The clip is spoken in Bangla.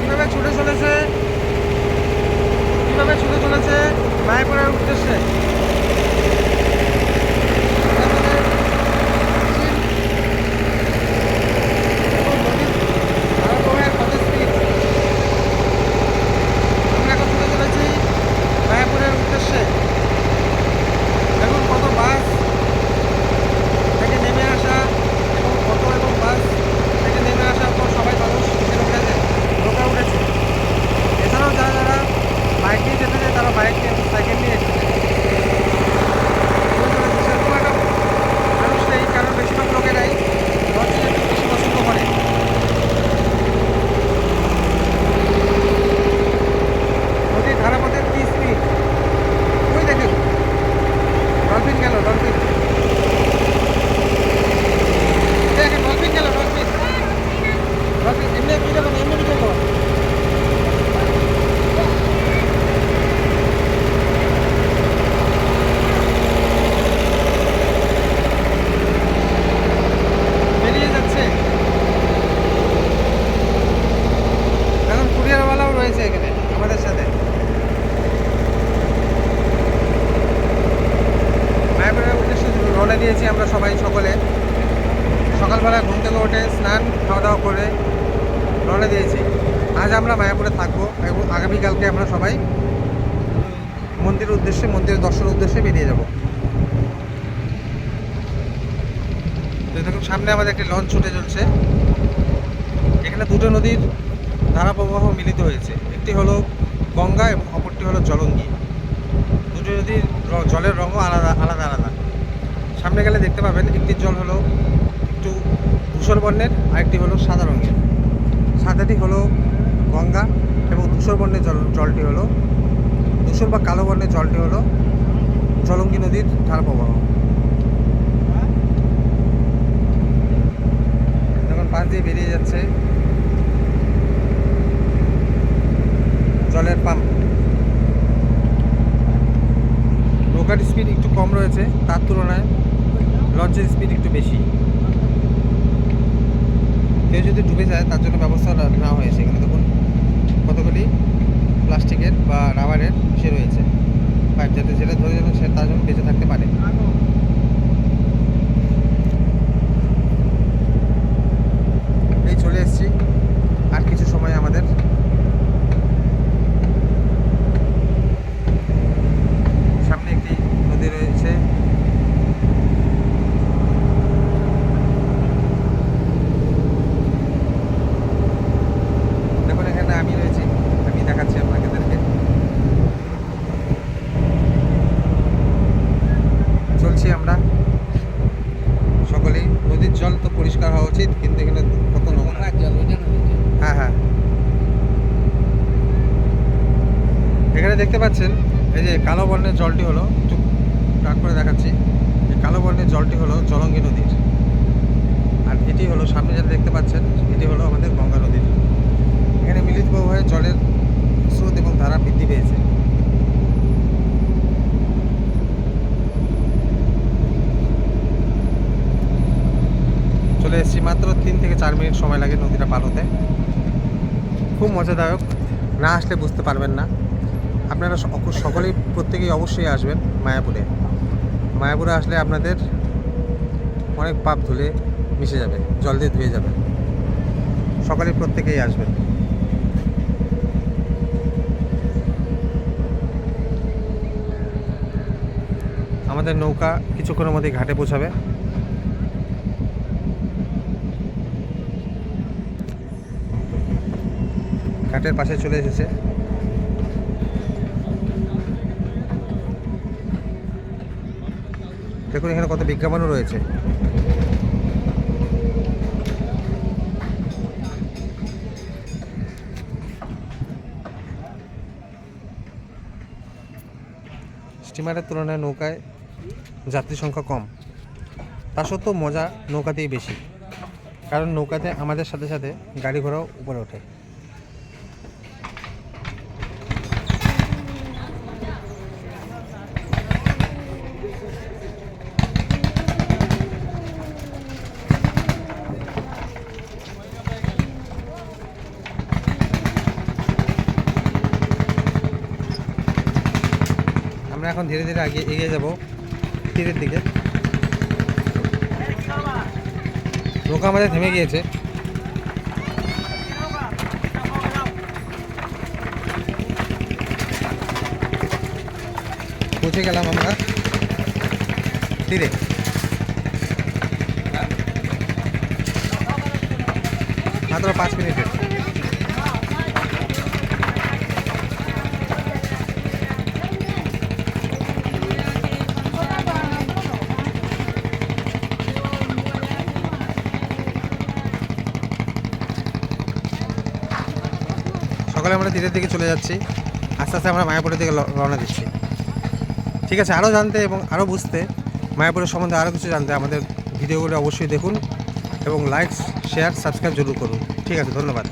কীভাবে ছুটে চলেছে? কীভাবে ছুটে চলেছে? মায়াপুরের উদ্দেশ্যে। Dolphin, gano, সকালবেলা ঘুম থেকে ওঠে স্নান খাওয়া দাওয়া করে রওনা দিয়েছি। আজ আমরা মায়াপুরে থাকব এবং আগামীকালকে আমরা সবাই মন্দিরের উদ্দেশ্যে, মন্দিরের দর্শনের উদ্দেশ্যে বেরিয়ে যাব। দেখুন, সামনে আমাদের একটি লঞ্চ ছুটে চলছে। এখানে দুটো নদীর ধারা প্রবাহ মিলিত হয়েছে। একটি হলো গঙ্গা এবং অপরটি হলো জলঙ্গি। দুটো নদীর জলের রঙও আলাদা আলাদা আলাদা। সামনে গেলে দেখতে পাবেন, একটি জল হলো ধূসর বর্ণের আরেকটি হলো সাদা রঙের। সাদাটি হলো গঙ্গা এবং ধূসর বর্ণের জল, জলটি হলো ধূসর বা কালো বর্ণের জলটি হলো জলঙ্গি নদীর ধারা প্রবাহ। যখন পাশ দিয়ে বেরিয়ে যাচ্ছে জলের পাম্প। নৌকার স্পিড একটু কম রয়েছে, তার তুলনায় লঞ্চের স্পিড একটু বেশি। কেউ যদি ডুবে যায়, তার জন্য ব্যবস্থা নেওয়া হয়েছে। এখানে দেখুন কতগুলি প্লাস্টিকের বা রাবারের সে রয়েছে পাইপ যাতে যেটা ধরে যেন সে তার জন্য বেঁচে থাকতে পারে এই চলে এসেছি আর কিছু সময় আমাদের সামনে একটি নদী রয়েছে দেখুন এখানে আমি রয়েছি আমি দেখাচ্ছি আপনাদেরকে চলছি আমরা সকলেই নদীর জল তো পরিষ্কার হওয়া উচিত কিন্তু এখানে কত নোংরা হ্যাঁ হ্যাঁ এখানে দেখতে পাচ্ছেন, এই যে কালো বর্ণের জলটি হলো, একটু ডাক করে দেখাচ্ছি, এই কালো বর্ণের জলটি হলো জলঙ্গি নদীর। আর এটি হলো সামনে যেটা দেখতে পাচ্ছেন, এটি হলো আমাদের গঙ্গা নদীর। এখানে মিলিত প্রবাহে জলের স্রোত এবং ধারা বৃদ্ধি পেয়েছে। চলে এসেছি মাত্র তিন থেকে চার মিনিট সময় লাগে নদীটা পার হতে। খুব মজাদায়ক, না আসলে বুঝতে পারবেন না। আপনারা সকলেই প্রত্যেকেই অবশ্যই আসবেন মায়াপুরে। মায়াপুরে আসলে আপনাদের অনেক পাপ ধুলে মিশে যাবে, জল দিয়ে ধুয়ে যাবে। সকলেই প্রত্যেকেই আসবেন। আমাদের নৌকা কিছুক্ষণের মধ্যে ঘাটে পৌঁছাবে। ঘাটের পাশে চলে এসেছে। দেখুন এখানে কত বিজ্ঞাপনও রয়েছে। স্টিমারের তুলনায় নৌকায় যাত্রী সংখ্যা কম। তা সত্ত্বেও মজা নৌকাতেই বেশি। কারণ নৌকাতে আমাদের সাথে সাথে গাড়ি ঘোড়াও উপরে ওঠে। এখন ধীরে ধীরে আগে এগিয়ে যাব, তীরের দিকে। নৌকা আমাদের থেমে গিয়েছে। পৌঁছে গেলাম আমরা তীরে। মাত্র পাঁচ মিনিটের সকালে আমরা তীরের দিকে চলে যাচ্ছি। আস্তে আস্তে আমরা মায়াপুরের দিকে রওনা দিচ্ছি। ঠিক আছে আরও জানতে এবং আরও বুঝতে মায়াপুরের সম্বন্ধে আরও কিছু জানতে আমাদের ভিডিওগুলো অবশ্যই দেখুন এবং লাইক শেয়ার সাবস্ক্রাইব জরুর করুন। ঠিক আছে, ধন্যবাদ।